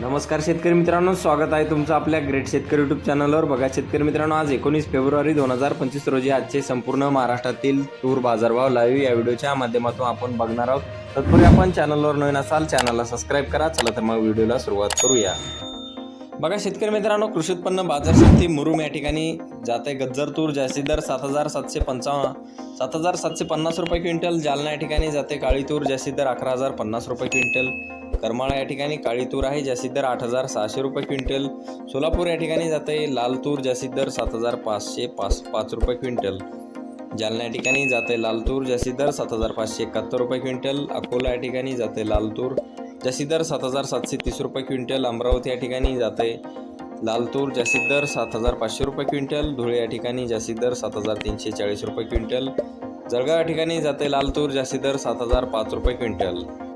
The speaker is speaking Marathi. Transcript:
नमस्कार शेतकरी मित्रांनो स्वागत आहे तुमचं आपल्या ग्रेट शेतकरी युट्यूब चॅनलवर बघा शेतकरी मित्रांनो आज एकोणीस फेब्रुवारी दोन हजार पंचवीस रोजी आजचे संपूर्ण महाराष्ट्रातील तूर बाजारभाव लाईव्ह या व्हिडिओच्या माध्यमातून आपण बघणार आहोत. तत्पूर्वी आपण चॅनलवर नवीन असाल चॅनलला सबस्क्राईब करा. चला तर मग व्हिडिओला सुरुवात करूया. बघा शेतकरी मित्रांनो कृषी उत्पन्न बाजार समिती मुरुम या ठिकाणी जाते. गज्जर तूर जास्ती दर सात हजार सातशे पंचावन्न. सात हजार सातशे पन्नास रुपये क्विंटल. जालना या ठिकाणी जाते काळी तूर जास्ती दर अकरा हजार पन्नास रुपये क्विंटल. करमाळा या ठिकाणी काळी तूर आहे जास्तीत दर आठ हजार सहाशे रुपये क्विंटल. सोलापूर या ठिकाणी जाते लाल तूर जास्तीत दर सात हजार पाचशे पाच पाच रुपये क्विंटल. जालना या ठिकाणी जाते लाल तूर जास्तीत दर सात हजार पाचशे एकाहत्तर रुपये क्विंटल. अकोला या ठिकाणी जाते लाल तूर जास्तीत दर सात हजार सातशे तीस रुपये क्विंटल अमरावती या ठिकाणी जाते. आहे लालतूर जास्तीत दर सात हजार पाचशे रुपये क्विंटल धुळे या ठिकाणी जास्तीत दर सात हजार तीनशे चाळीस रुपये क्विंटल जळगाव या ठिकाणी जाते. लालतूर जास्तीत दर सात हजार पाच रुपये क्विंटल.